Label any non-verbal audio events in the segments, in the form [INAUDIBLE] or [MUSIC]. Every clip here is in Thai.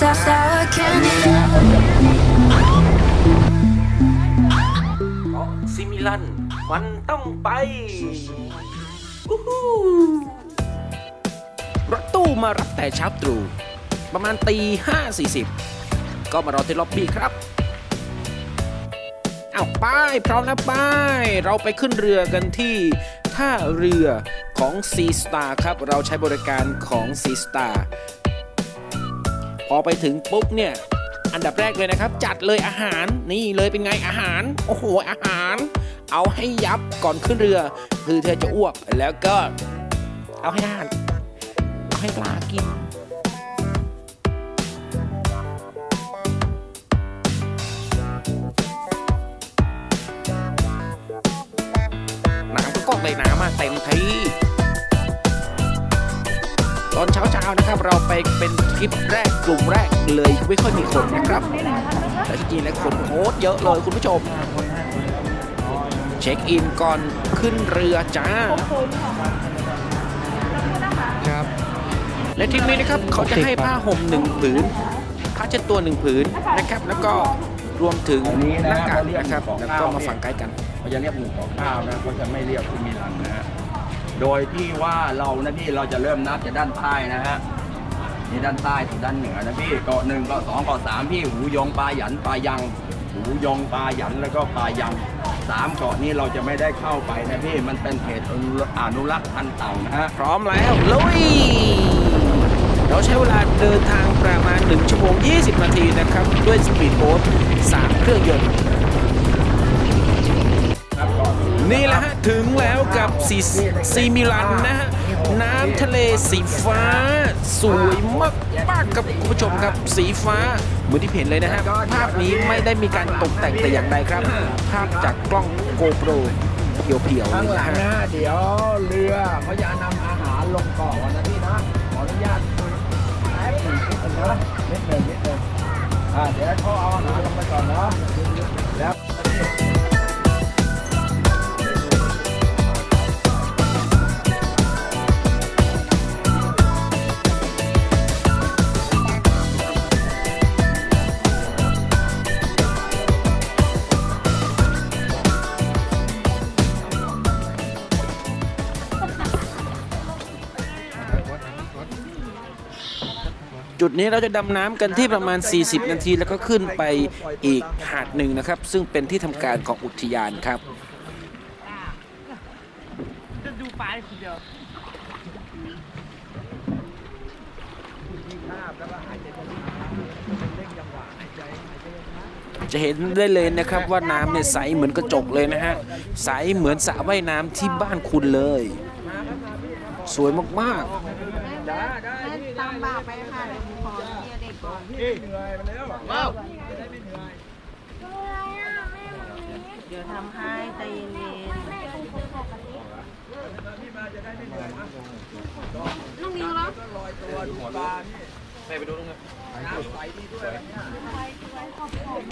sour candy. เกาะซิมิลัน มันต้องไปวู้ฮู้รถตู้มารับแต่เช้าตรู่ประมาณตีห้าสี่สิบก็มารอที่ล็อบบี้ครับ เอาไป้ายพร้อมนะป้ายเราไปขึ้นเรือกันที่ท่าเรือของ Sea Star ครับ เราใช้บริการของ Sea Star พอไปถึงปุ๊บเนี่ย อันดับแรกเลยนะครับ จัดเลยอาหารนี่เลยเป็นไงอาหาร โอ้โหอาหาร เอาให้ยับก่อนขึ้นเรือ คือเธอจะอ้วกแล้วก็ เอาให้อาหารเอาให้ปลากินน้ำก็กอกเลยน้ำมาเต็มที่ ตอนเช้าๆนะครับ เราไปเป็นทริปแรกกลุ่มแรกเลยไม่ค่อยมีคนนะครับแต่จริงๆแล้วคนโคตรเยอะเลยคุณผู้ชม เช็คอินก่อนขึ้นเรือจ้าครับ และทริปนี้นะครับเขาจะให้ผ้าห่มหนึ่งผืนผ้าเช็ดตัวหนึ่งผืนนะครับ แล้วก็รวมถึงอันนี้หนะน้ากากเขาเรียกนะครับของแล้วก็ข้าวมาเนี่ยฝังใกล้กันเขาจะเรียกหนึ่งต่อข้าวนะเขาจะไม่เรียกที่มิลันนะฮะ โดยที่ว่าเรานะพี่เราจะเริ่มนับจากด้านใต้นะฮะนี่ด้านใต้ถึงด้านเหนือนะพี่เกาะหนึ่งเกาะสองเกาะสามพี่หูยงปลาหยันปลายัง หูยงปลาหยันแล้วก็ปลายังสามเกาะนี้เราจะไม่ได้เข้าไปนะพี่มันเป็นเขตอนุรักษ์พันธุ์เต่านะฮะพร้อมแล้วลุยเราใช้เวลาเดินทางประมาณ 1 ชั่วโมง 20 นาทีนะครับ ด้วยสปีดโบ๊ท3เครื่องยนต์ นี่แหละฮะ ถึงแล้วกับซีซีมิลันนะฮะ น้ำทะเลสีฟ้า สวยมากมากๆครับคุณผู้ชมครับสีฟ้าเหมือนที่เห็นเลยนะฮะ ภาพนี้ไม่ได้มีการตกแต่งแต่อย่างใดครับ ภาพจากกล้องโกโปรเพียวๆเลข้างยหลันะงฮะนะเดี๋ยวเรือเขาจะนำอาหารลงเกาะวันนะพี่นะขออนุญาตแป๊บหนึ่งนิดหนึ่งนะนิดหนึ่งนิดหนึ่งอ่าเดี๋ยวเขาเอาอาหารลงไปก่อนนะแล้ว จุดนี้เราจะดำน้ำกันที่ประมาณ 40 นาที แล้วก็ขึ้นไปอีกหาดหนึ่งนะครับ ซึ่งเป็นที่ทำการของอุทยานครับจะเห็นได้เลยนะครับว่าน้ำเนี่ยใสเหมือนกระจกเลยนะฮะ ใสเหมือนสระว่ายน้ำที่บ้านคุณเลย สวยมากๆ นี่เหนื่อยมาแล้วเดี๋ยวทำให้ใจเย็น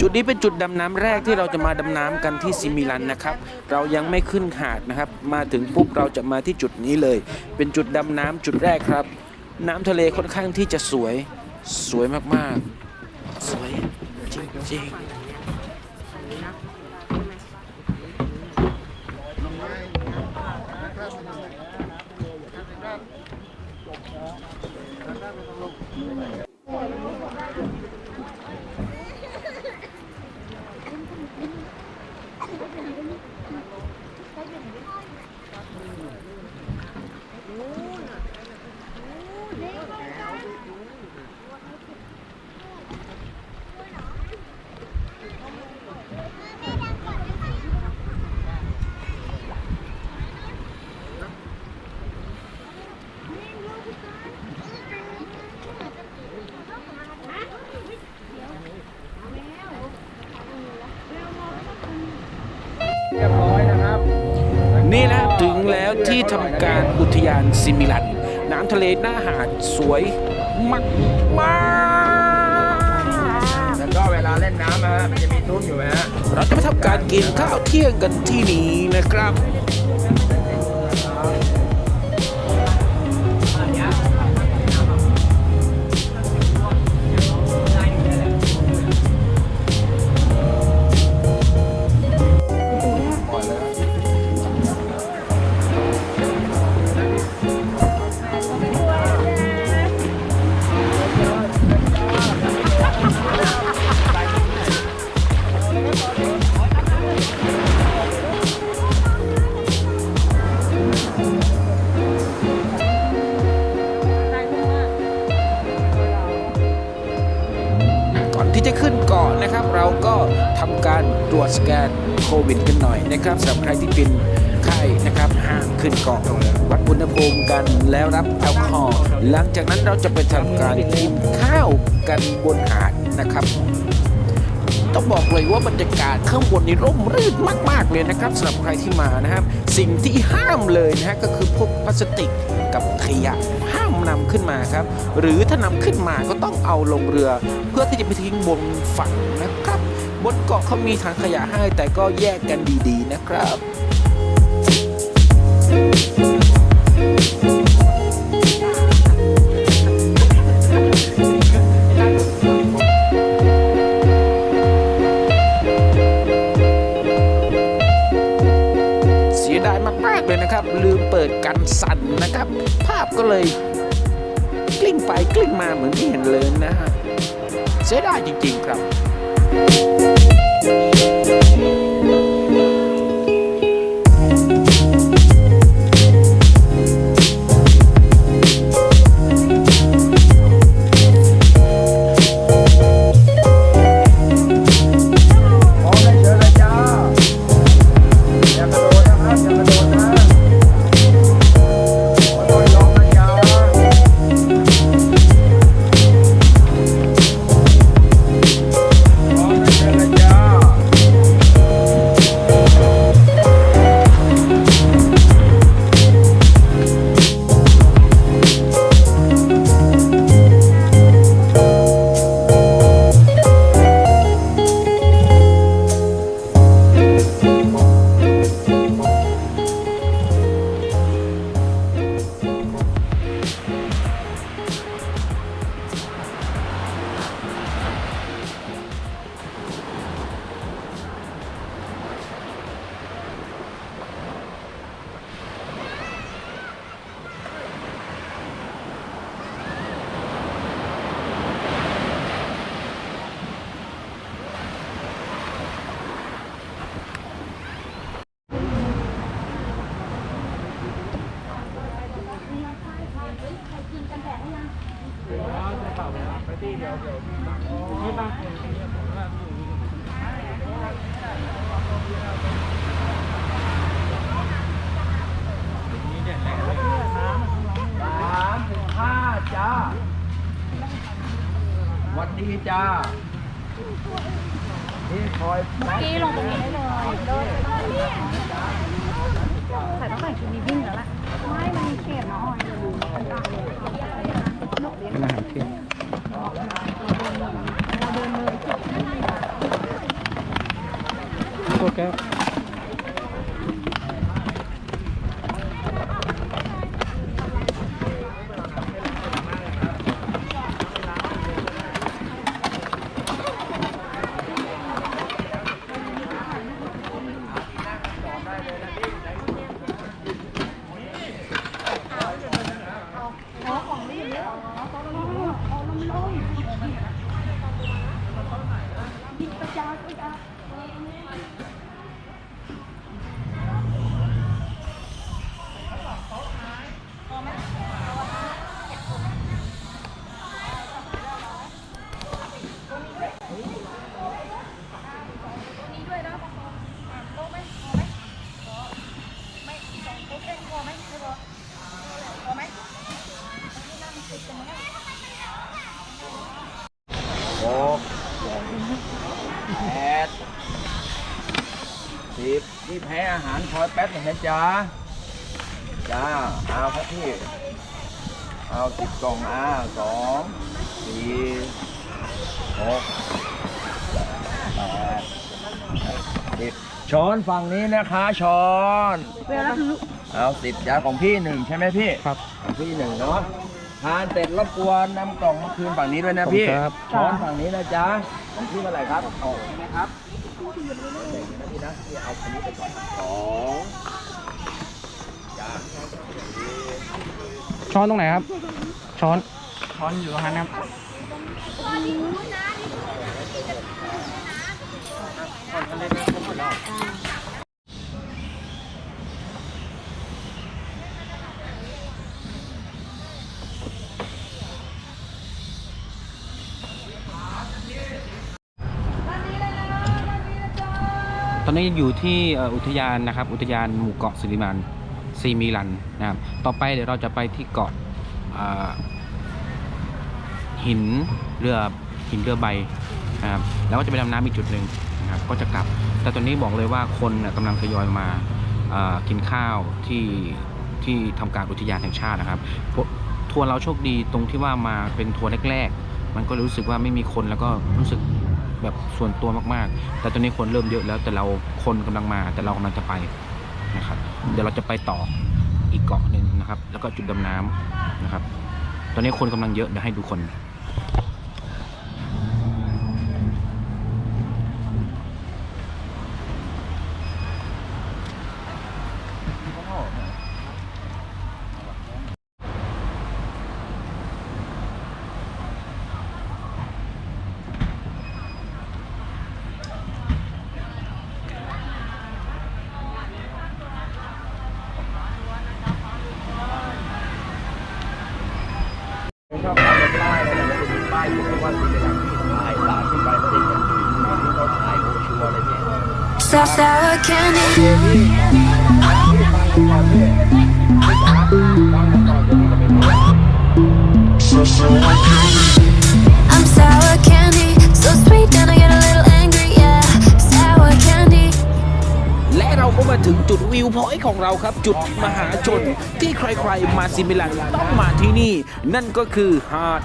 จุดนี้เป็นจุดดำน้ำแรกที่เราจะมาดำน้ำกันที่ซิมิลันนะครับ เรายังไม่ขึ้นหาดนะครับ มาถึงปุ๊บเราจะมาที่จุดนี้เลย เป็นจุดดำน้ำจุดแรกครับ น้ำทะเลค่อนข้างที่จะสวย สวยมากๆ สวยจริงๆ เรียบร้อยนะครับ นี่แหละถึง แล้วที่ทำการอุทยานซิมิลัน น้ำทะเลหน้าหาดสวยมากมากแล้วก็เวลาเล่นน้ำนะฮะมันจะมีทุ่นอยู่ไหมฮะเราจะไปทำการกินข้าวเที่ยงกันที่นี้นะครับ จากนั้นเราจะไปทำการกินข้าวกันบนหาดนะครับ ต้องบอกเลยว่าบรรยากาศข้างบนนี่ร่มรื่นมาก ๆ เลยนะครับสำหรับใครที่มานะครับ สิ่งที่ห้ามเลยนะฮะก็คือพวกพลาสติกกับขยะห้ามนำขึ้นมาครับ หรือถ้านำขึ้นมาก็ต้องเอาลงเรือ เพื่อที่จะไปทิ้งบนฝั่งนะครับ บนเกาะเขามีถังขยะให้แต่ก็แยกกันดีๆนะครับเกันสั่นนะครับ ภาพก็เลยกลิ้งไปกลิ้งมาเหมือนที่เห็นเลยนะฮะเสียดายจริงๆครับ สามถึงห้าจ้าหวัดดีจ้านี่คอยกี้ลงตรงนี้ได้เลยใส่ต้องใส่ชุดนี้วิ่งแล้วแหละไม่มันมีเขตเนาะออยดูมันต่างเลยเป็นอาหารเปียกเราเดินเลย ตัวแก้ว หกแปดสิบนี่แพ้อาหารคอย แป๊บหนึ่งนะจ๊ะจ้าเอาครับพี่ เอาสิบกล่องอ่าสองสี่หกแปดสิบช้อนฝั่งนี้นะคะช้อน เวลาคือเอาสิบจ้าของพี่หนึ่งใช่ไหมพี่ครับ ของพี่หนึ่งเนาะทานเสร็จรบกวนนำกล่องมาคืนฝั่งนี้ด้วยนะพี่ครับ ช้อนฝั่งนี้นะจ๊ะของพี่เมื่อไหร่ครับโอ้ใช่ไหมครับเด็กนะพี่นะพี่เอาอันนี้ไปก่อนสอ ช้อนตรงไหนครับ ช้อน ช้อนอยู่ตรงนั้นครับเนี้อยู่ที่เอ่ออุทยานนะครับ อุทยานหมู่เกาะสิริมัน ซีมีรันนะครับต่อไปเดี๋ยวเราจะไปที่เกาะหินเรือหินเรือใบนะครับแล้วก็จะไปดำน้ำอีกจุดหนึ่งนะครับก็จะกลับ แต่ตอนนี้บอกเลยว่าคนนะกำลังทยอยมากินข้าวที่ที่ทำการอุทยานแห่งชาตินะครับทัวร์เราโชคดีตรงที่ว่ามาเป็นทัวร์แรกๆ มันก็รู้สึกว่าไม่มีคนแล้วก็รู้สึกแบบส่วนตัวมากๆ แต่ตอนนี้คนเริ่มเยอะแล้วแต่เราคนกำลังมาแต่เรากำลังจะไปนะครับ เดี๋ยวเราจะไปต่ออีกเกาะหนึ่งนะครับ แล้วก็จุดดำน้ำนะครับ ตอนนี้คนกำลังเยอะเดี๋ยวให้ดูคน Sour candy. และเราก็มาถึงจุดวิวพอยต์ของเราครับ จุดมหาชนที่ใครๆมาซิมิลันต้องมาที่นี่ นั่นก็คือหาด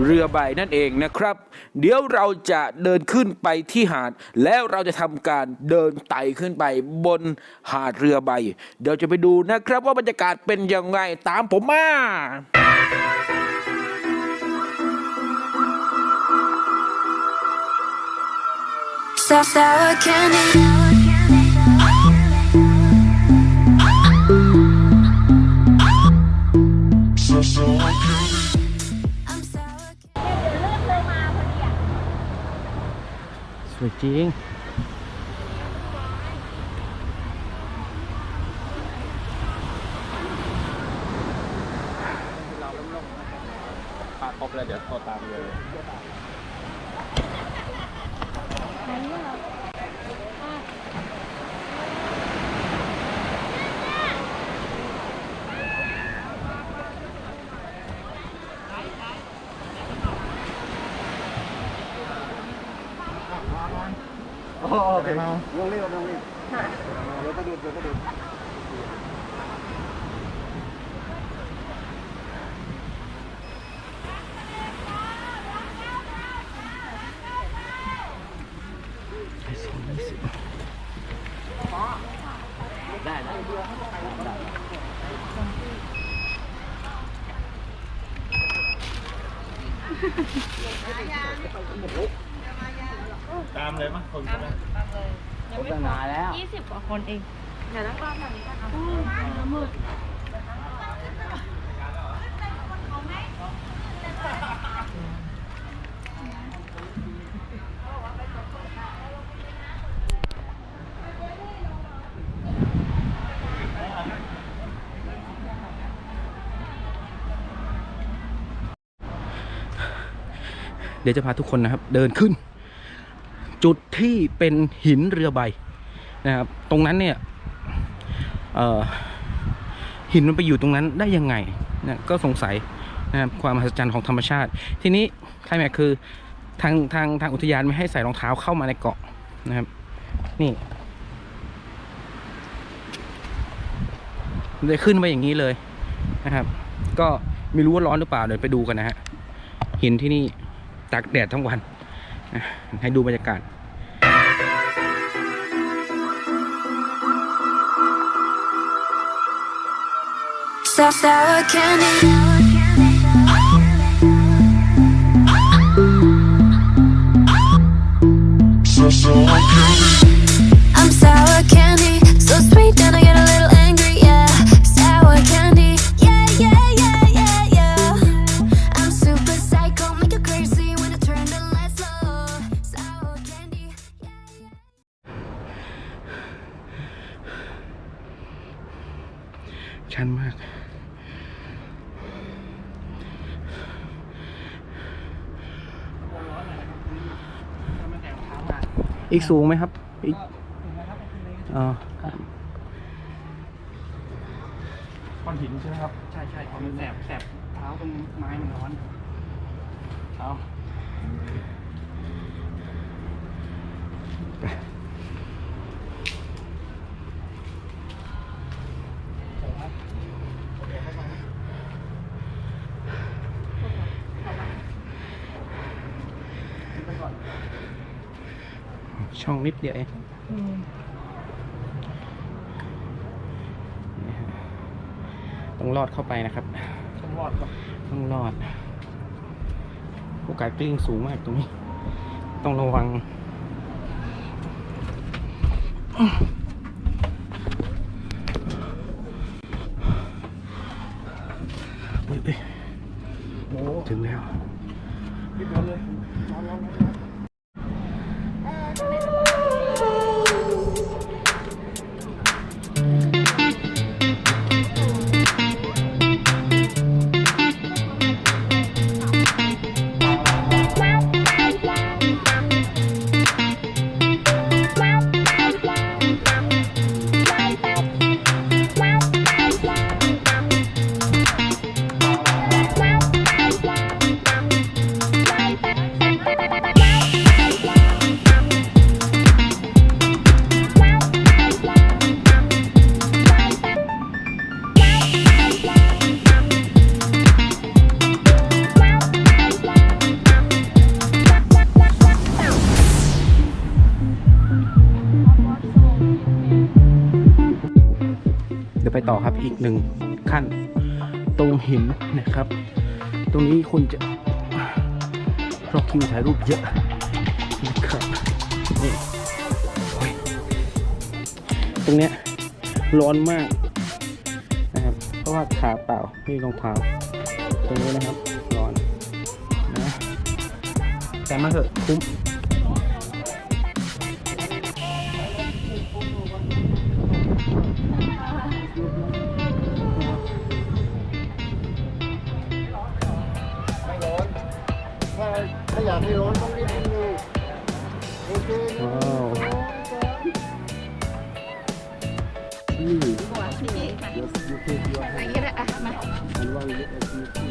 เรือใบนั่นเองนะครับ เดี๋ยวเราจะเดินขึ้นไปที่หาด แล้วเราจะทำการเดินไต่ขึ้นไปบนหาดเรือใบ เดี๋ยวจะไปดูนะครับว่าบรรยากาศเป็นยังไงตามผมมา Soft sour candy. I'm วยจริงครบแล้วเดี๋ยวโทรตามเลย Oh, okay. Mau. Belum lihat, belum lihat. Jauh tadi, jauh tadi. Hãy subscribe cho kênh Ghiền Mì Gõ Để không bỏ lỡ những video hấp dẫn ยี่สิบกว่าคนเอง เดี๋ยวต้องรอแบบนี้ก่อนนะมืดเดี๋ยวจะพาทุกคนนะครับ เดินขึ้น จุดที่เป็นหินเรือใบนะครับ ตรงนั้นเนี่ยหินมันไปอยู่ตรงนั้นได้ยังไงนะก็สงสัยนะครับความมหัศจรรย์ของธรรมชาติ ทีนี้ใครแม็คือทางทางทางอุทยานไม่ให้ใส่รองเท้าเข้ามาในเกาะนะครับ นี่เลยขึ้นไปอย่างนี้เลยนะครับ ก็ไม่รู้ว่าร้อนหรือเปล่าเดี๋ยวไปดูกันนะฮะหินที่นี่ตากแดดทั้งวันให้ดูบรรยากาศ sour, sour candy. So, so I can't [GASPS] อีกสูงไหมครับ อีกอ๋อก้อนหินใช่ไหมครับ ใช่ใช่พอมันแสบแสบเท้าตรงไม้มันร้อนเอา ช่องนิดเดียวเองนี่ฮะต้องลอดเข้าไปนะครับ ต้องรอดก่อนต้องรอดโอกาสกลิ้งสูงมากตรงนี้ ต้องระวัง เดี๋ยวไปต่อครับอีกหนึ่งขั้นตรงหินนะครับ ตรงนี้คนจะรอคิวถ่ายรูปเยอะนะครับนี่ตรงเนี้ยร้อนมากนะครับ เพราะว่าขาเปล่าไม่มีรองเท้าตรงนี้นะครับร้อนนะแต่มาเถอะคุ้ม อืมอะไรก็ไ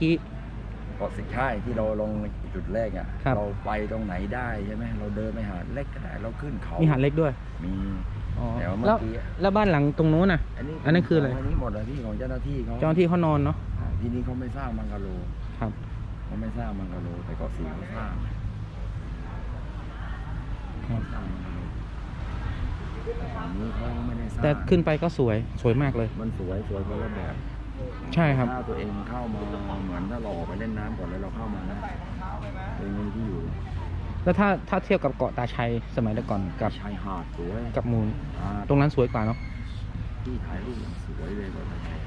กาะสี่ดินคือเมื่อกี้เกาะสี่ใช่ที่เราลงจุดแรกอะครับ เราไปตรงไหนได้ใช่ไหมเราเดินไปหาดเล็กก็ได้เราขึ้นเขามีหาดเล็กด้วยมีอ๋อแต่ว่าเมื่แล้วอกี้อะแล้วบ้านหลังตรงนู้นน่ะ อันนี้อันนั้นคืออะไรอันนี้หมดเลยพี่ของเจ้าหน้าที่เขาเจ้าหน้าที่เขานอนเนาะอ่าที่นี่เขาไม่สร้างมังกะโลครับ เขาไม่สร้างมังกะโลแต่เกาะสีเขาสร้างครับ สร้างมังกะโลอันนี้เขาไม่ได้สร้างแต่ขึ้นไปก็สวยสวยมากเลย มันสวยสวยคนละแบบ ใช่ครับ ถ้าตัวเองเข้ามาเหมือนถ้าเราออกไปเล่นน้ำก่อนแล้วเราเข้ามานะตัวเองไม่มีที่อยู่แล้วถ้าถ้าเทียบกับเกาะตาชัยสมัยแต่ก่อนกับชายหาดสวยกับมูล อ่าตรงนั้นสวยกว่าเนาะที่ถ่ายรูปอย่างสวยเลยก็ถ่าย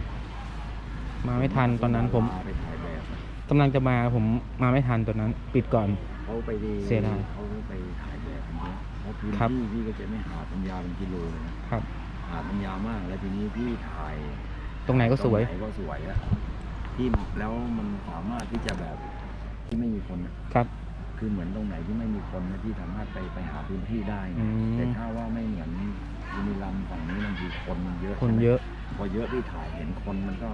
มาไม่ทันตอนนั้นผมไปถ่ายแบบกำลังจะมาผมมาไม่ทันตอนนั้น ปิดก่อน เขาไปดีเสียดายเขาไปถ่ายแบบกันเยอะเพราะพื้นครับ ที่พี่ก็จะไม่หาดมันยาวเป็นกิโลเลยนะครับ หาดมันยาวมากแล้วทีนี้พี่ถ่าย ตรงไหนก็สวย ตรงไหนก็สวยอะที่แล้วมันสามารถที่จะแบบที่ไม่มีคนอะครับ คือเหมือนตรงไหนที่ไม่มีคนนะที่สามารถไปไปหาพื้นที่ได้อืนะมแต่ถ้าว่าไม่เหมือนบุรีรัมย์ฝั่งนี้บางทีคนมันเยอะคนเยอะ พอเยอะที่ถ่ายเห็นคนมันก็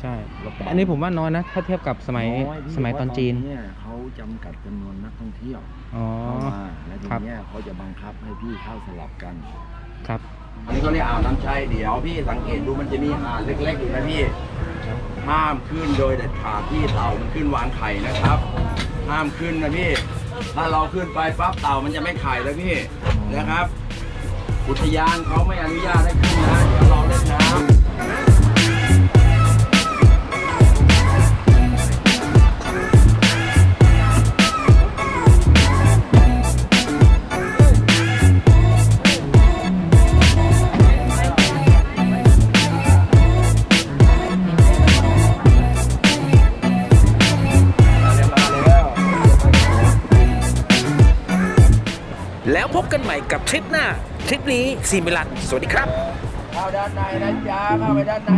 ใช่ลำบากอันนี้ผมว่าน้อยนะ ถ้าเทียบกับสมัยน้อยพี่สมัยตอนจีน เพราะเนี่ยเขาจำกัดจำนวนนักท่องเที่ยวอ๋อ เข้ามาแล้วทีครับ เนี้ยเขาจะบังคับให้พี่เข้าสลับกัน ครับ อันนี้เขาเรียกอ่าวน้ำชัยเดี๋ยวพี่สังเกตดูมันจะมีหาดเล็กๆอยู่นะพี่ ห้ามขึ้นโดยเด็ดขาดที่เต่ามันขึ้นวางไข่นะครับ ห้ามขึ้นนะพี่ ถ้าเราขึ้นไปปั๊บเต่ามันจะไม่ไข่แล้วพี่นะครับ อุทยานเขาไม่อนุญาตให้ขึ้นนะเดี๋ยวเราเล่นน้ำ กันใหม่กับทริปหน้า ทริปนี้ซีมิลัน สวัสดีครับ เข้าด้านในนะจ๊ะเข้าไปด้านใน